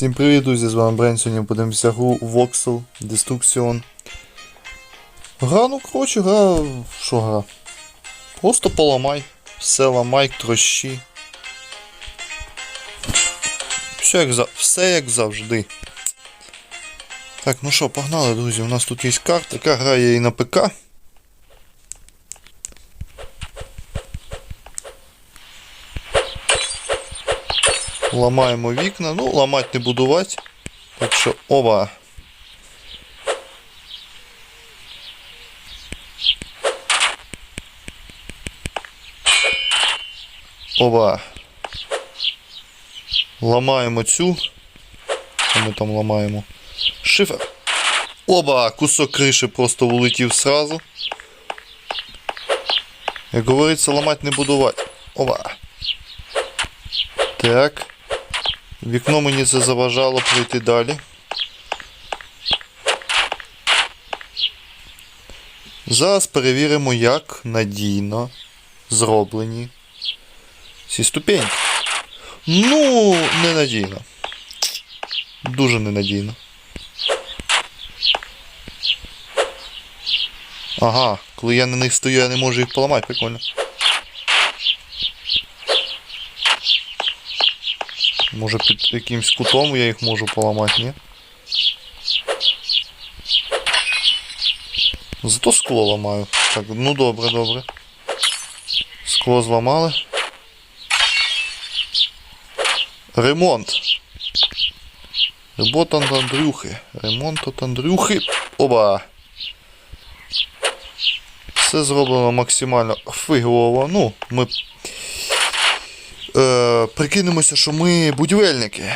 Всім привіт, друзі, з вами Брен. Сьогодні подивимося гру Voxel Destruction. Гра, ну коротше, гра. Що гра? Просто поламай. Все ламай, трощі. Все як, за... Все як завжди. Так, ну що, погнали, друзі. У нас тут є карта, яка грає і на ПК. Ламаємо вікна. Ну, ламати не будувати. Так що, оба. Оба. Ламаємо цю. Що ми там ламаємо? Шифер. Оба! Кусок криші просто улетів сразу. Як говориться, ламати не будувати. Оба. Так. Вікно мені це заважало пройти далі. Зараз перевіримо, як надійно зроблені ці ступеньки. Ну, ненадійно. Дуже ненадійно. Ага, коли я на них стою, я не можу їх поламати, прикольно. Може під якимсь кутом я їх можу поламати, ні? Зато скло ламаю. Так, ну добре, добре. Скло зламали. Ремонт. Ремонт от Андрюхи. Ремонт от Андрюхи. Оба. Все зроблено максимально фигово. Ну, ми е, прикинемося, що ми будівельники.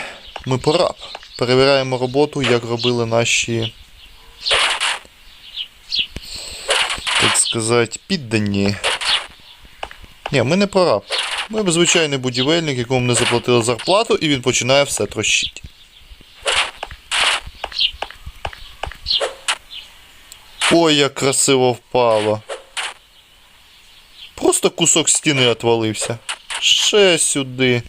Ми пораб. Перевіряємо роботу, як робили наші. Так сказати, піддані. Ні, ми не прораб. Ми звичайний будівельник, якому не заплатили зарплату, і він починає все трощити. Ой, як красиво впало. Просто кусок стіни отвалився. Ще сюди.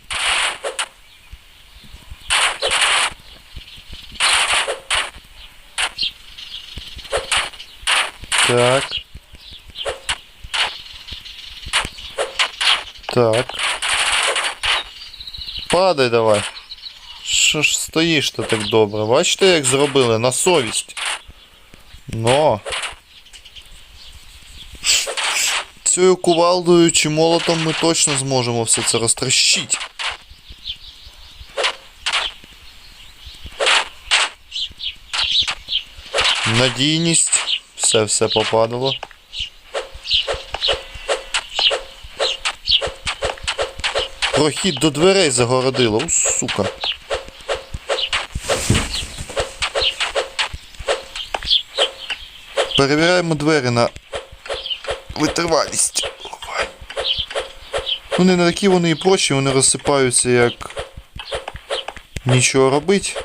Так. Так. Падай давай. Що ж стоїш то так добре? Бачите, як зробили на совість. Но. Цією кувалдою чи молотом ми точно зможемо все це розтрощити. Надійність. Все, все попадало. Прохід до дверей загородило. У, сука. Перевіряємо двері на витривалість. Ну не на такі вони і прочі, вони розсипаються як нічого робить.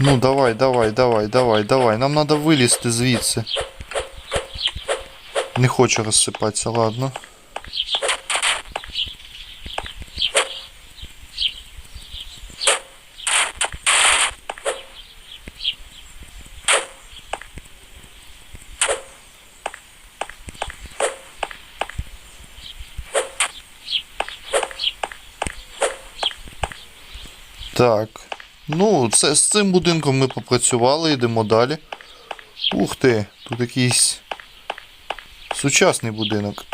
Ну давай, давай, давай, давай, давай. Нам треба вилізти звідси. Не хочу розсипатися, ладно. Так. Ну, це, з цим будинком ми попрацювали, йдемо далі. Ух ти, тут якийсь сучасний будинок.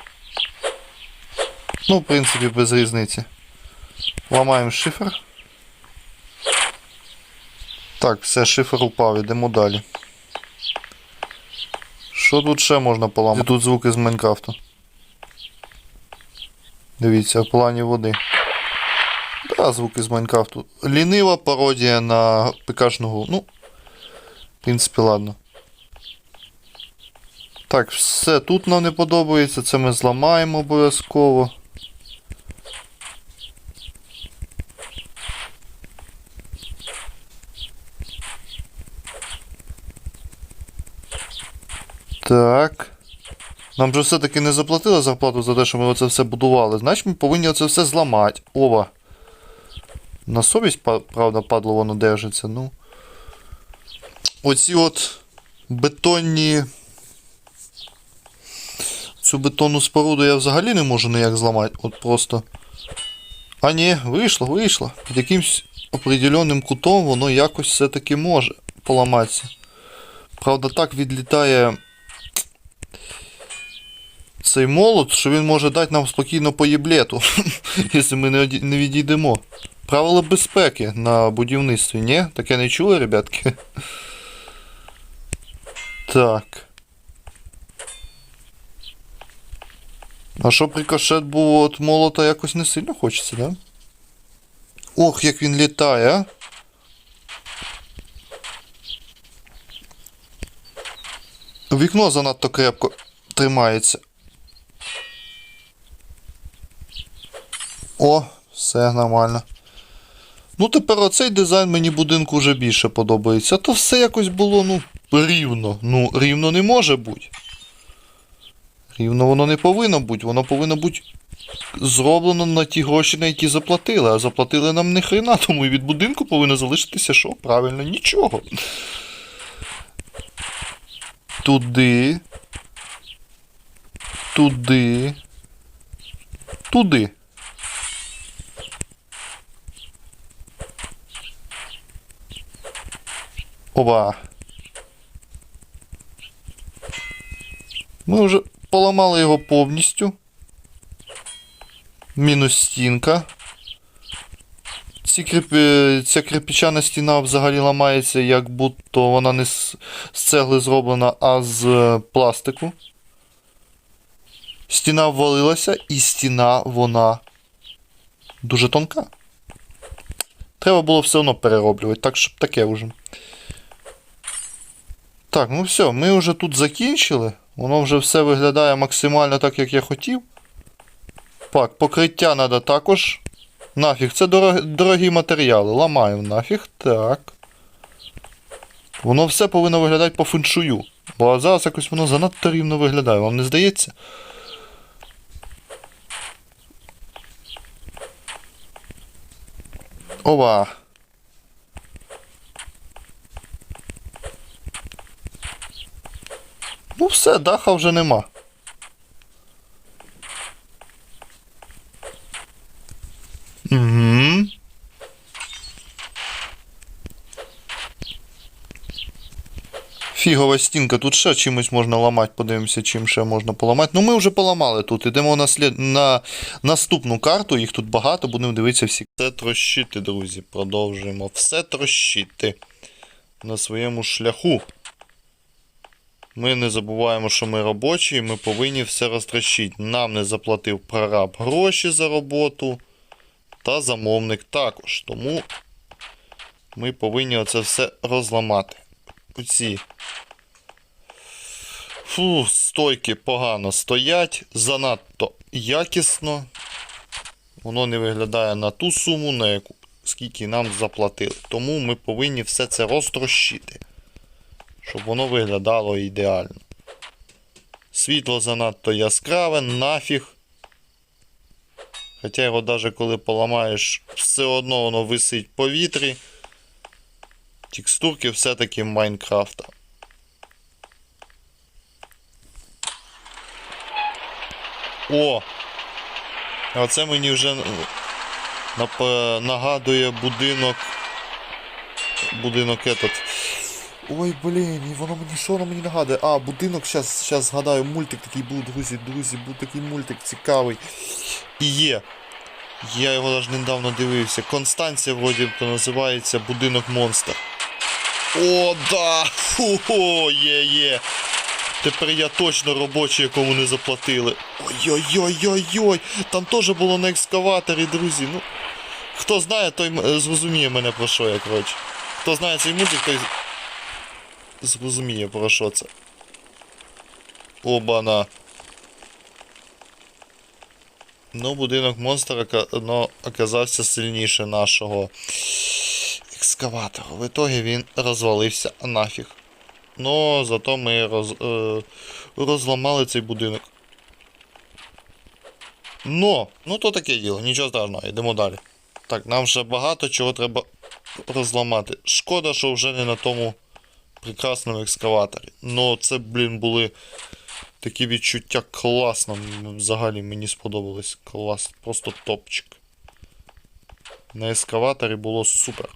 Ну, в принципі, без різниці. Ламаємо шифер. Так, все, шифер упав, йдемо далі. Що тут ще можна поламати? Тут звуки з Майнкрафту. Дивіться, в плані води. Да, звуки з Майнкрафту. Лінива пародія на ПКшну гру. Ну, в принципі, ладно. Так, все, тут нам не подобається, це ми зламаємо обов'язково. Так. Нам же все-таки не заплатили зарплату за те, що ми оце все будували. Значить, ми повинні оце все зламати. Ова. На совість, правда, падло воно держиться. Ну. Оці от бетонні. Цю бетонну споруду я взагалі не можу ніяк зламати. От просто. А ні, вийшло, вийшло. Під якимсь определенним кутом воно якось все-таки може поламатися. Правда, так відлітає цей молот, що він може дати нам спокійно по єблету, якщо ми не відійдемо. Правила безпеки на будівництві, ні? Таке не чули, ребятки? Так. А що прикошет був від молота якось не сильно хочеться, да? Ох, як він літає, а? Вікно занадто крепко тримається. О, все нормально. Ну, тепер оцей дизайн мені будинку вже більше подобається. То все якось було, ну, рівно. Ну, рівно не може бути. Рівно воно не повинно бути. Воно повинно бути зроблено на ті гроші, на які заплатили. А заплатили нам не хрена, тому і від будинку повинно залишитися що? Правильно, нічого. Туди. Туди. Туди. Оба. Ми вже поламали його повністю. Мінус стінка. Ці кріп... Ця кирпичана стіна взагалі ламається, як будто вона не з, з цегли зроблена, а з е, пластику. Стіна ввалилася, і стіна вона дуже тонка. Треба було все одно перероблювати, так щоб таке вже. Так, ну все, ми вже тут закінчили. Воно вже все виглядає максимально так, як я хотів. Так, покриття треба також. Нафіг, це дорогі, дорогі матеріали. Ламаємо нафіг. Так. Воно все повинно виглядати по феншую. Бо зараз якось воно занадто рівно виглядає, вам не здається? Ова. Ну все, даха вже нема. Фігова стінка, тут ще чимось можна ламати, подивимося, чим ще можна поламати. Ну ми вже поламали тут. Ідемо на, слід... на наступну карту, їх тут багато, будемо дивитися всі. Все трощити, друзі. Продовжуємо. Все трощити на своєму шляху. Ми не забуваємо, що ми робочі, і ми повинні все розтрощити. Нам не заплатив прораб гроші за роботу. Та замовник також. Тому ми повинні оце все розламати. Оці. Фу, стойки погано стоять, занадто якісно. Воно не виглядає на ту суму, на яку скільки нам заплатили. Тому ми повинні все це розтрощити. Щоб воно виглядало ідеально. Світло занадто яскраве, нафіг. Хоча його навіть коли поламаєш, все одно воно висить в повітрі. Текстурки все-таки Майнкрафта. О! А це мені вже нагадує будинок. Будинок этот. Ой, блін, і воно мені що воно мені нагадує? А, будинок, щас, щас згадаю, мультик такий був, друзі, друзі, був такий мультик цікавий. І є. Я його навіть недавно дивився. Констанція, вроді то називається Будинок Монстр. О, да! Фу, є, є. Тепер я точно робочий, якому не заплатили. Ой-ой-ой-ой-ой! Там теж було на екскаваторі, друзі. Ну, хто знає, той зрозуміє мене про що я, коротше. Хто знає цей мультик, той зрозуміє про що це. Обана. Ну, будинок монстра ну, оказався сильніше нашого екскаватора. В ітогі він розвалився нафіг. Но зато ми роз, е, розламали цей будинок. Но, ну то таке діло, нічого страшного, йдемо далі. Так, нам ще багато чого треба розламати. Шкода, що вже не на тому прекрасному екскаваторі. Но це, блін, були такі відчуття класно. Взагалі мені сподобалось. Клас, просто топчик. На ескаваторі було супер.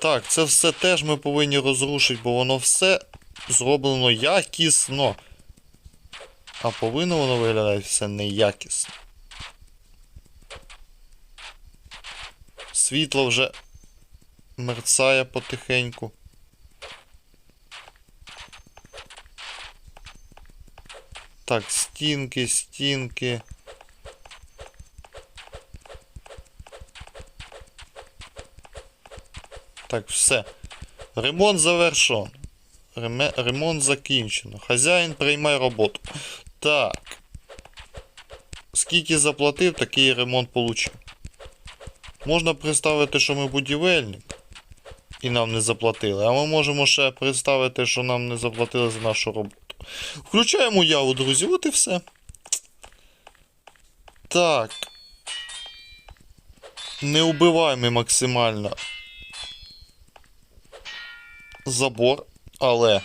Так, це все теж ми повинні розрушити, бо воно все зроблено якісно. А повинно воно виглядати все неякісно. Світло вже мерцає потихеньку. Так, стінки, стінки. Так, все. Ремонт завершен. Ремонт закінчено. Хазяїн приймає роботу. Так. Скільки заплатив, такий ремонт получив. Можна представити, що ми будівельник. І нам не заплатили. А ми можемо ще представити, що нам не заплатили за нашу роботу. Включаємо яву, друзі, от і все. Так. Не убиваємо максимально забор, але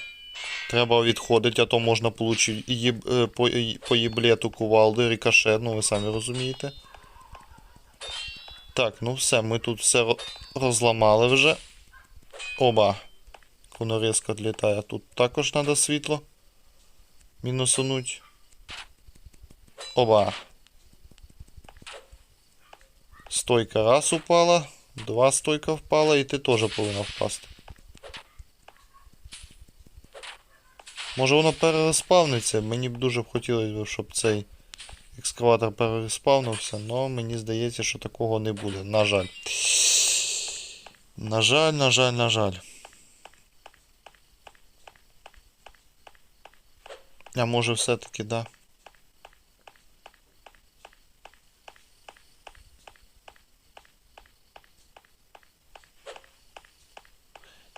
треба відходити, а то можна отримати е, по, по їблету кувалди, рикошет, ну ви самі розумієте. Так, ну все, ми тут все розламали вже. Оба. Воно відлітає. Тут також треба світло. Мінусануть. Оба. Стойка раз упала, два стойка впала, і ти теж повинна впасти. Може воно перереспавниться? Мені б дуже б хотілося, щоб цей екскаватор перереспавнився, але мені здається, що такого не буде. На жаль. На жаль, на жаль, на жаль. А може все-таки, да.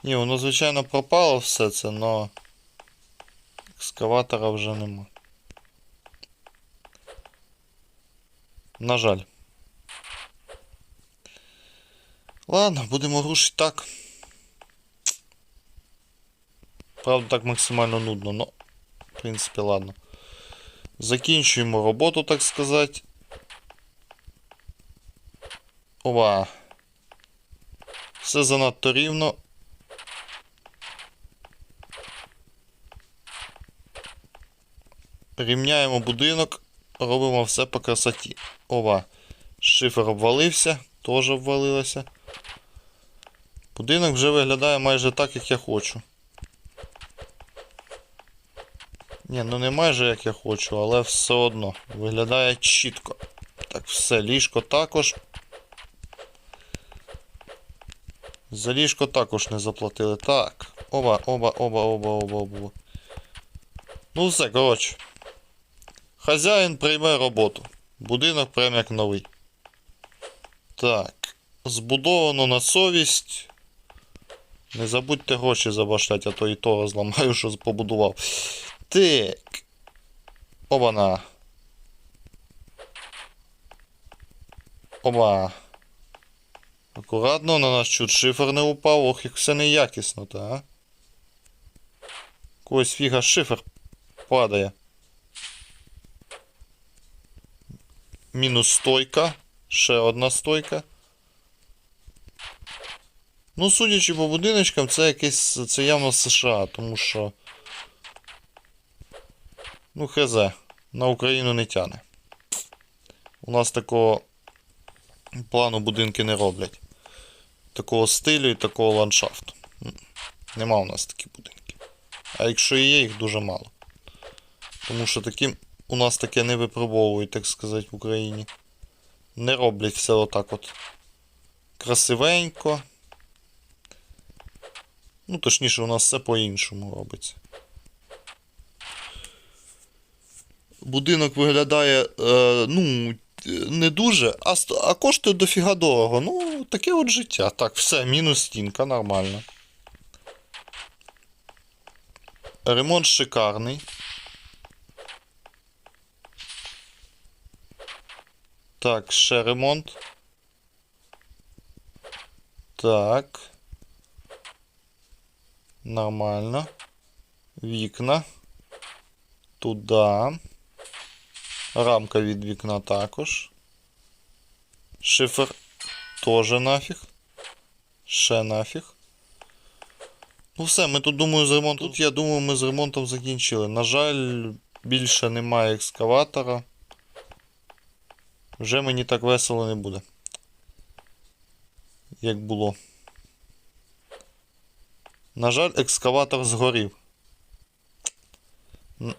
Ні, воно, звичайно, пропало все це, но екскаватора вже нема. На жаль. Ладно, будемо рушити так. Правда, так максимально нудно, но в принципі, ладно. Закінчуємо роботу, так сказати. Ова. Все занадто рівно. Рівняємо будинок, робимо все по красоті. Ова. Шифер обвалився, теж обвалилося. Будинок вже виглядає майже так, як я хочу. Ні, ну не майже як я хочу, але все одно виглядає чітко. Так, все, ліжко також. За ліжко також не заплатили. Так. Оба, оба, оба, оба, оба, оба. Ну все, коротше. Хазяїн прийме роботу. Будинок прям як новий. Так. Збудовано на совість. Не забудьте гроші забашляти, а то і то розламаю, що побудував. Так. Оба-на. Оба. Акуратно, на нас чуть шифер не упав. Ох, як все неякісно, та, а? Когось фіга шифер падає. Мінус стойка. Ще одна стойка. Ну, судячи по будиночкам, це якесь. Це явно США, тому що. Ну, хз. На Україну не тяне. У нас такого плану будинки не роблять. Такого стилю і такого ландшафту. Нема у нас такі будинки. А якщо і є, їх дуже мало. Тому що таким у нас таке не випробовують, так сказати, в Україні. Не роблять все отак от. Красивенько. Ну, точніше, у нас все по-іншому робиться. Будинок виглядає, е, ну, не дуже, а, а коштує дофіга дорого. Ну, таке от життя. Так, все, мінус стінка, нормально. Ремонт шикарний. Так, ще ремонт. Так. Нормально. Вікна. Туда. Рамка від вікна також. Шифер теж нафіг. Ще нафіг. Ну все, ми тут думаю з ремонтом. Тут я думаю, ми з ремонтом закінчили. На жаль, більше немає екскаватора. Вже мені так весело не буде. Як було. На жаль, екскаватор згорів.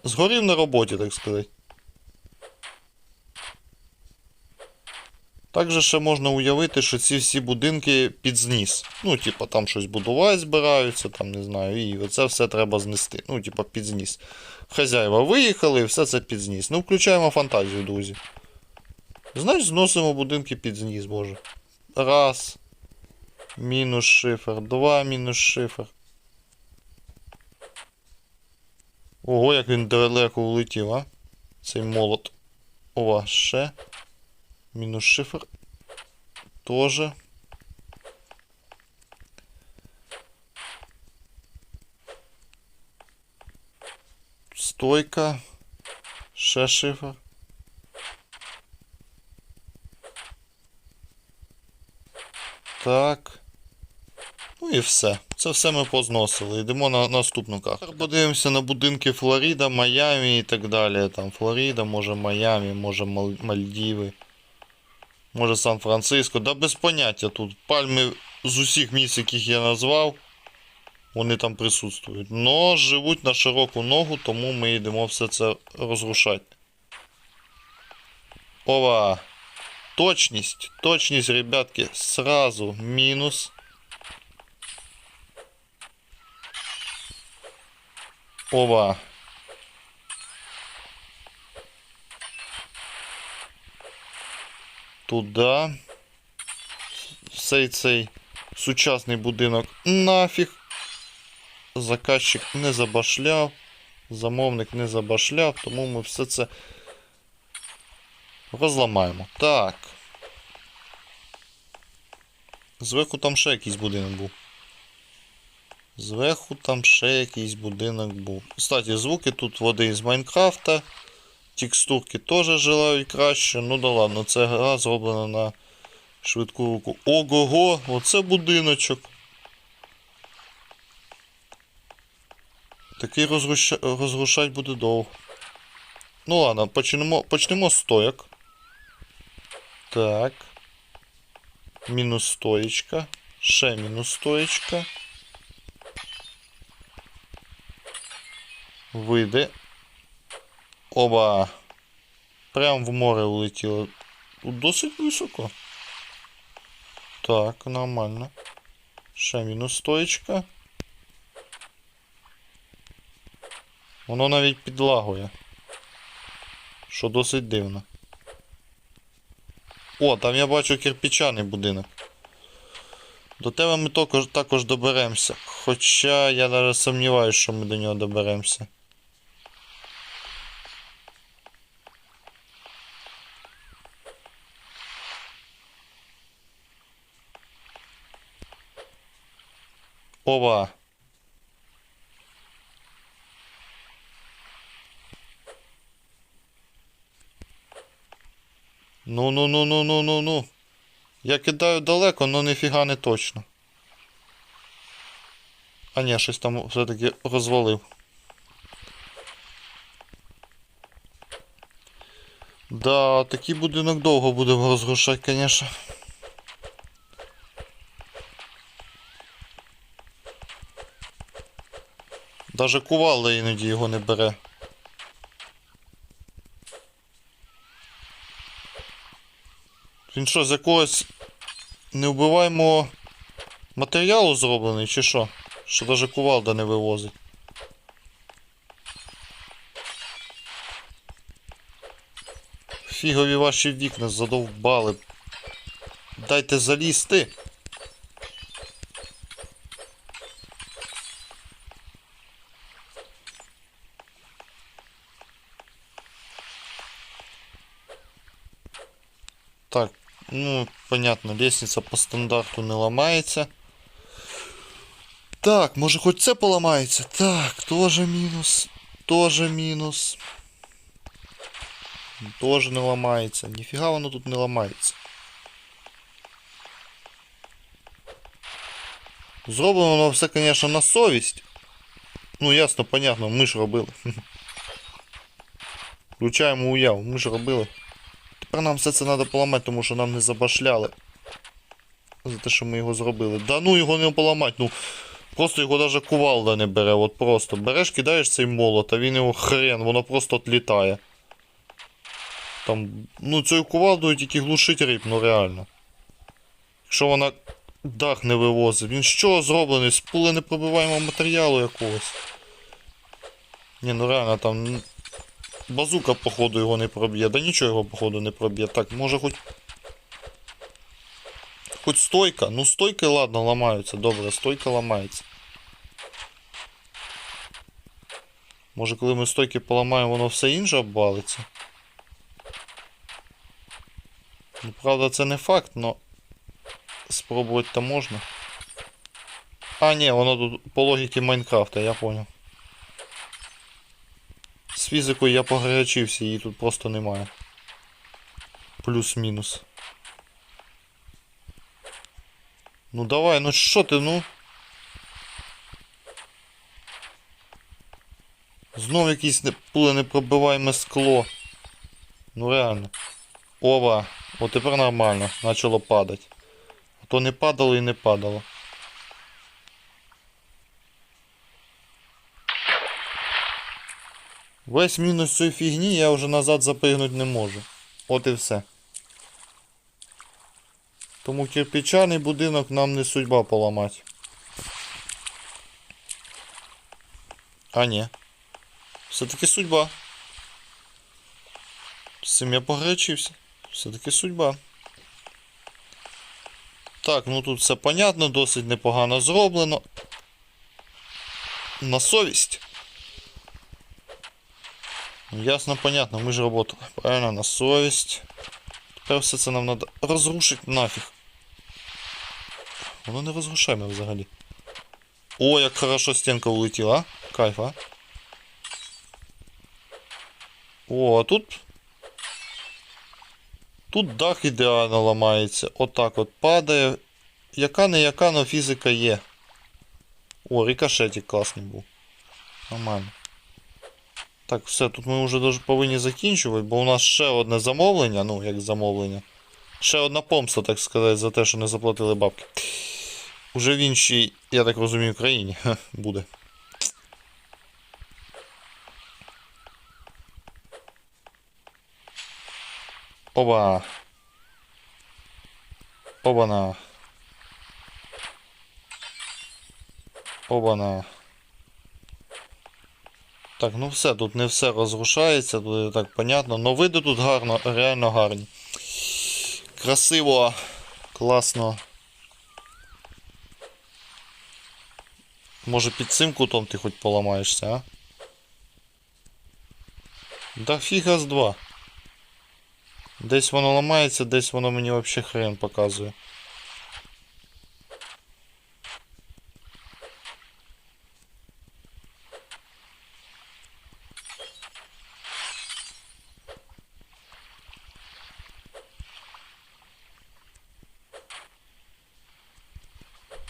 Згорів на роботі, так сказати. Також ще можна уявити, що ці всі будинки під зніс. Ну, типа, там щось будувати збираються, там не знаю, і оце все треба знести. Ну, типа, під зніс. Хазяїва виїхали і все це під зніс. Ну, включаємо фантазію, друзі. Знаєш, зносимо будинки під зніс, боже. Раз. Мінус шифер. Два мінус шифер. Ого, як він далеко улетів, а? Цей молот. Ова, ще. Мінус шифр. Тоже. Стойка. Ще шифр. Так. Ну і все. Це все ми позносили. Йдемо на наступну карту. Подивимося на будинки Флорида, Майамі і так далі. Там Флорида, може Майамі, може Мал- Мальдіви. Може Сан-Франциско. Да без поняття тут. Пальми з усіх місць, яких я назвав, вони там присутствують. Но живуть на широку ногу, тому ми йдемо все це розрушати. Ова! Точність, точність, ребятки, сразу мінус. Ова. Туда. Цей цей сучасний будинок нафіг. Заказчик не забашляв. Замовник не забашляв, тому ми все це розламаємо. Так. Зверху там ще якийсь будинок був. Зверху там ще якийсь будинок був. Кстати, звуки тут води із Майнкрафта. Текстурки теж желають краще. Ну да ладно, це гра зроблена на швидку руку. Ого-го, оце будиночок. Такий розруша... розрушать буде довго. Ну ладно, почнемо, почнемо з стояк. Так. Мінус стоєчка. Ще мінус стоєчка. Вийде. Оба. Прям в море улетіло. Досить високо. Так, нормально. Ще мінус стоєчка. Воно навіть підлагує. Що досить дивно. О, там я бачу кирпичаний будинок. До тебе ми також, також доберемося. Хоча я навіть сумніваюся, що ми до нього доберемося. Ова. Ну ну ну ну ну ну ну. Я кидаю далеко, но ніфіга не точно. А ні, щось там все-таки розвалив. Да, такий будинок довго буде розрушати, звісно. Даже кувалда іноді його не бере. Він що, з якогось невбиваємого матеріалу зроблений, чи що? Що даже кувалда не вивозить. Фігові ваші вікна задовбали. Дайте залізти. Ну, понятно, лестниця по стандарту не ламається. Так, може хоч це поламається? Так, теж мінус. Теж мінус. Теж не ламається. Ніфіга воно тут не ламається. Зроблено воно все, звісно, на совість. Ну, ясно, понятно, ми ж робили. Включаємо уяву, ми ж робили. Тепер нам все це треба поламати, тому що нам не забашляли. За те, що ми його зробили. Да ну його не поламати, ну. Просто його навіть кувалда не бере. От просто. Береш, кидаєш цей молот, а він його хрен, воно просто отлітає. Там, ну цією кувалдою тільки глушить риб, ну реально. Якщо вона дах не вивозить. Він чого зроблений? З пули непробиваємого матеріалу якогось. Ні, ну реально там. Базука, походу, його не проб'є. Да нічого його, походу, не проб'є. Так, може хоч. Хоч стойка. Ну стойки, ладно, ламаються. Добре, стойка ламається. Може, коли ми стойки поламаємо, воно все інше обвалиться. Ну, правда, це не факт, но спробувати то можна. А, ні, воно тут по логіки Майнкрафта, я понял. З фізикою я погорячився, її тут просто немає. Плюс-мінус. Ну давай, ну що ти, ну? Знов якийсь не, пуленепробиваєме скло. Ну реально. Ова, от тепер нормально, почало падати. А то не падало і не падало. Весь мінус цієї фігні я вже назад запригнути не можу. От і все. Тому кирпичаний будинок нам не судьба поламати. А ні. Все-таки судьба. З цим я погречився. Все-таки судьба. Так, ну тут все понятно, досить непогано зроблено. На совість. Ну, Ясно, понятно, ми ж работали. Правильно, на совість. Тепер все це нам треба розрушити нафіг. Воно не розрушаємо взагалі. О, як хорошо стінка улетіла, а? Кайф, а? О, а тут. Тут дах ідеально ламається. Отак от падає. Яка не яка, но фізика є. О, рикошетик класний був. Нормально. Так, все, тут ми вже даже повинні закінчувати, бо у нас ще одне замовлення, ну, як замовлення. Ще одна помста, так сказати, за те, що не заплатили бабки. Уже в іншій, я так розумію, країні буде. Оба. Оба-на. Оба-на. Так, ну все, тут не все розрушається, тут так понятно. Но види тут гарно, реально гарні. Красиво, класно. Може під цим кутом ти хоч поламаєшся, а? Да фіга з два. Десь воно ламається, десь воно мені вообще хрен показує.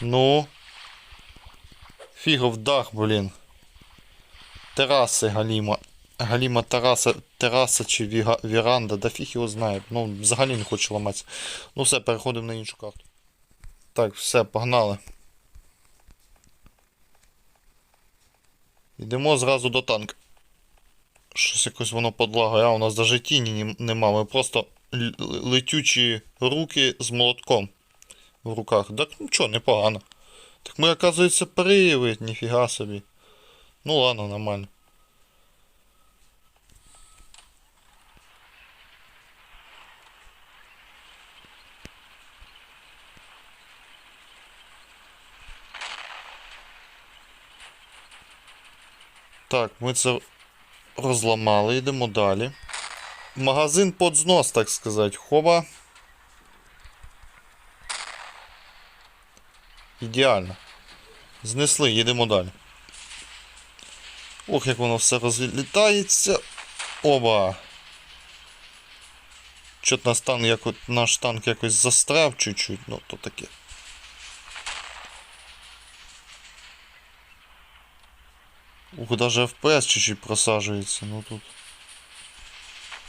Ну. Фігов дах, блін. Тераси Галіма. Галіма тераса, тераса чи віга, віранда, да фіг його знає. Ну, взагалі не хочу ламатися. Ну все, переходимо на іншу карту. Так, все, погнали. Йдемо зразу до танка. Щось якось воно подлагає, а у нас навіть тіні нема. Ми просто летючі руки з молотком в руках. Так нічого, непогано. Так ми, оказується, привид, ніфіга собі. Ну ладно, нормально. Так, ми це розламали, йдемо далі. Магазин під знос, так сказати. Хоба. Ідеально. Знесли, їдемо далі. Ох, як воно все розлітається. Оба. Чот наш танк, як от наш танк якось застряв чуть-чуть, ну то таке. Ух, даже FPS чуть-чуть просаджується, ну тут.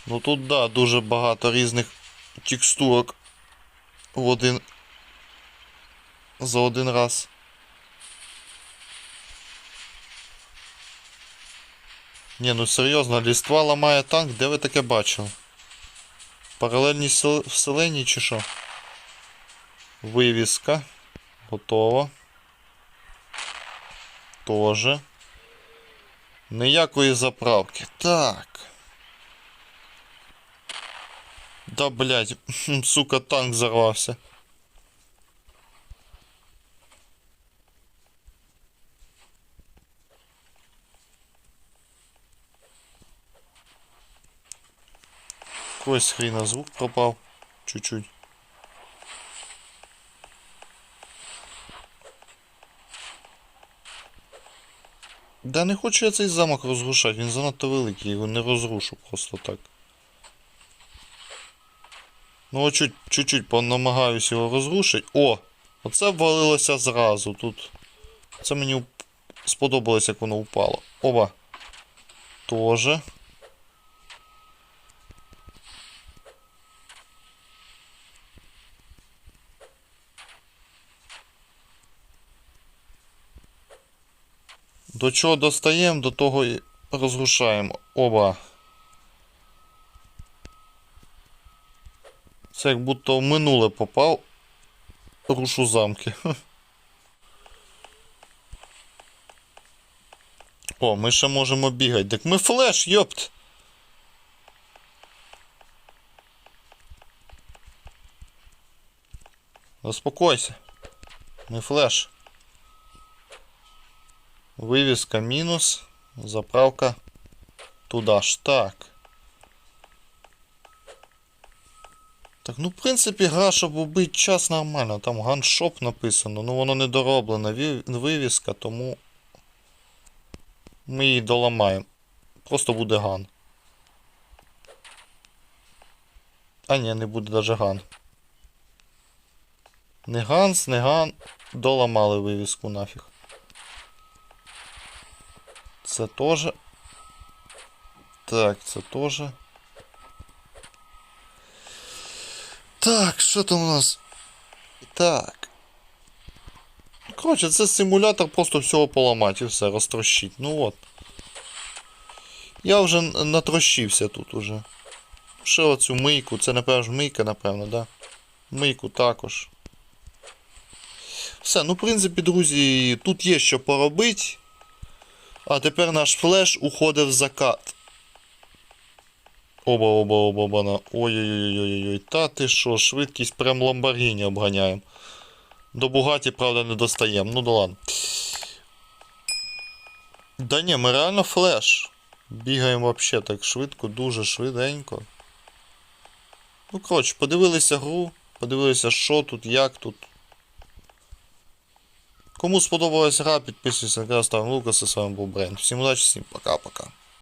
Ну тут да, дуже багато різних текстурок в один. За один раз. Ні, ну серйозно, ліства ламає танк, де ви таке бачили? Паралельні сел- вселені чи що? Вивіска. Готово. Тоже. Ніякої заправки. Так. Да блять, сука, танк взорвався. Якогось хрена звук пропав. Чуть-чуть. Да не хочу я цей замок розрушати, він занадто великий, його не розрушу просто так. Ну чуть-чуть понамагаюсь його розрушити. О! Оце обвалилося зразу тут. Це мені сподобалось, як воно упало. Оба. Тоже. До чого достаємо, до того і розрушаємо. Оба. Це як будто в минуле попав. Рушу замки. О, ми ще можемо бігати. Так ми флеш, йопт! Заспокойся. Ми флеш. Вивіска мінус. Заправка туди ж. Так. Так, ну, в принципі, гра, щоб убити час нормально. Там ганшоп написано, ну воно не дороблена вивіска, тому ми її доламаємо. Просто буде ган. А ні, не буде даже ган. Не ганс, не ган. Доламали вивіску нафіг. Це теж. Так, це теж. Так, що там у нас? Так. Коротше, це симулятор просто всього поламати і все, розтрощить. Ну от. Я вже натрощився тут уже. Ще оцю мийку, це напевно ж мийка, напевно, да? Мийку також. Все, ну, в принципі, друзі, тут є що поробити. А тепер наш флеш уходить в закат. Оба, оба, оба, оба. на. Ой-ой-ой-ой-ой. Та ти що, швидкість прям Ламборгіні обганяємо. До Бугаті, правда, не достаємо. Ну да ладно. Да ні, ми реально флеш. Бігаємо вообще так швидко, дуже швиденько. Ну, коротше, подивилися гру, подивилися, що тут, як тут. Кому сподобалась гра, підписуйся канал, ставимо лукаси. З вами був Брент. Всім удачі, всім пока-пока.